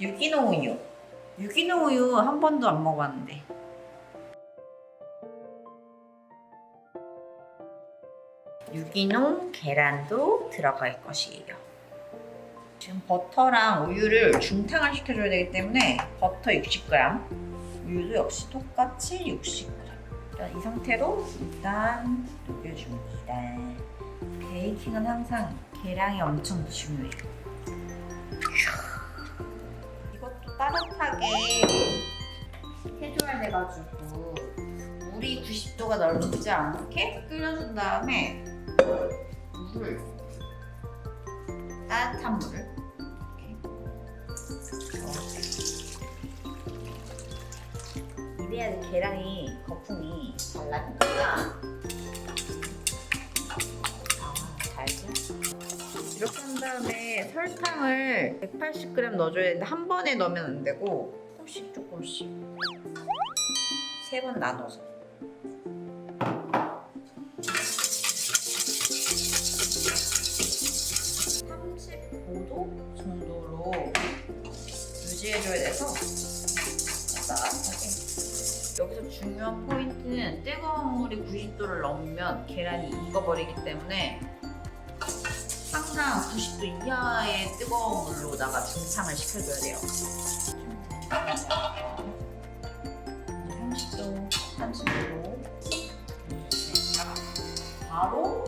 유기농 우유. 유기농 우유 한 번도 안 먹어봤는데. 유기농 계란도 들어갈 것이에요. 지금 버터랑 우유를 중탕을 시켜줘야 되기 때문에 버터 60g, 우유도 역시 똑같이 60g. 일단 이 상태로 일단 녹여줍니다. 베이킹은 항상 계량이 엄청 중요해요. 이것도 따뜻하게 해줘야 돼가지고 물이 90도가 넘지 않게 끓여준 다음에 물을 따뜻한 물을 이렇게. 이래야 계량이 거품이 잘 나니까 아, 잘지? 이렇게 한 다음에 설탕을 180g 넣어줘야 되는데 한 번에 넣으면 안 되고 조금씩 조금씩. 세 번 나눠서. (35도) 정도로 유지해줘야 돼서 여기서 중요한 포인트는 뜨거운 물이 90도를 넘으면 계란이 익어버리기 때문에 항상 90도 이하의 뜨거운 물로다가 중탕을 시켜줘야 돼요. 30도, 30도. 바로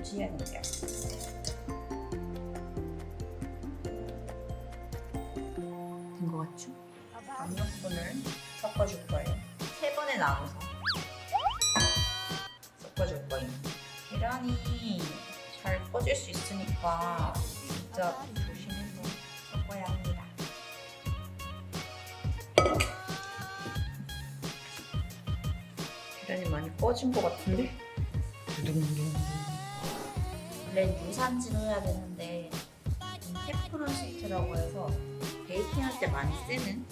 유지해야 된대요. 된 것 같죠? 강력분을 섞어줄 거예요. 세 번에 나눠서 섞어줄 거예요. 계란이 잘 꺼질 수 있으니까 진짜 조심해서 섞어야 합니다. 계란이 많이 꺼진 것 같은데? 두둥둥. 원래 유산진 해야 되는데 테프론 시트라고 해서 베이킹할 때 많이 쓰는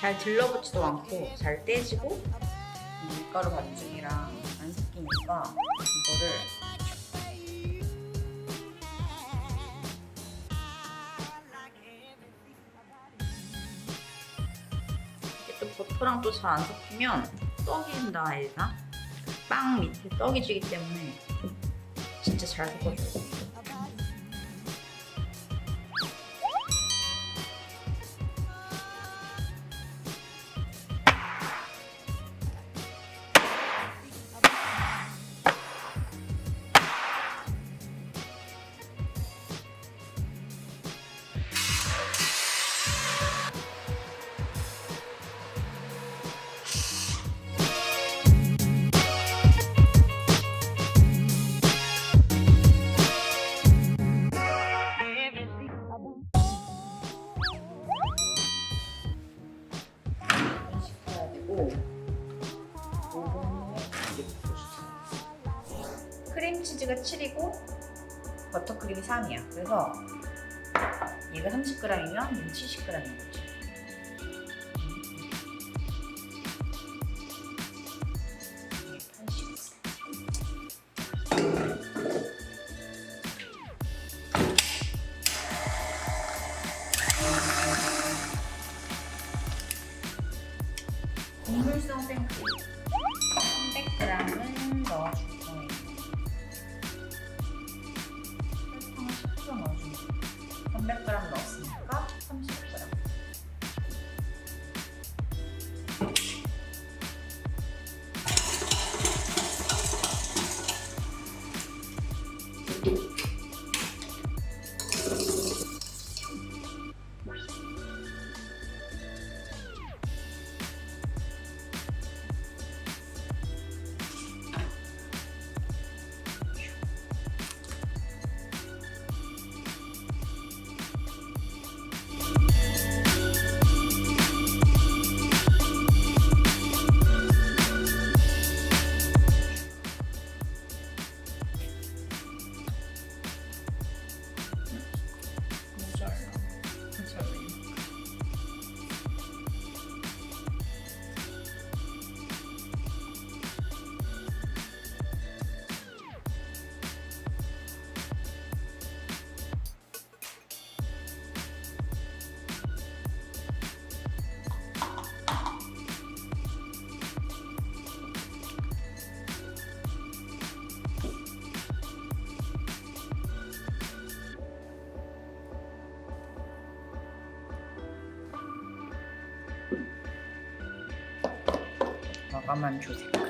잘 들러붙지도 않고 잘 떼지고 이 밀가루 반죽이랑 안 섞이니까 이거를 또 버터랑 또 잘 안 섞이면 떡인다 해야 되나? 빵 밑에 떡이 지기 때문에 진짜 잘섞 크림치즈가 7이고 버터크림이 3이야. 그래서 얘가 30g이면 얘는 70g인 거지. 300g 넣었으 慢慢去参。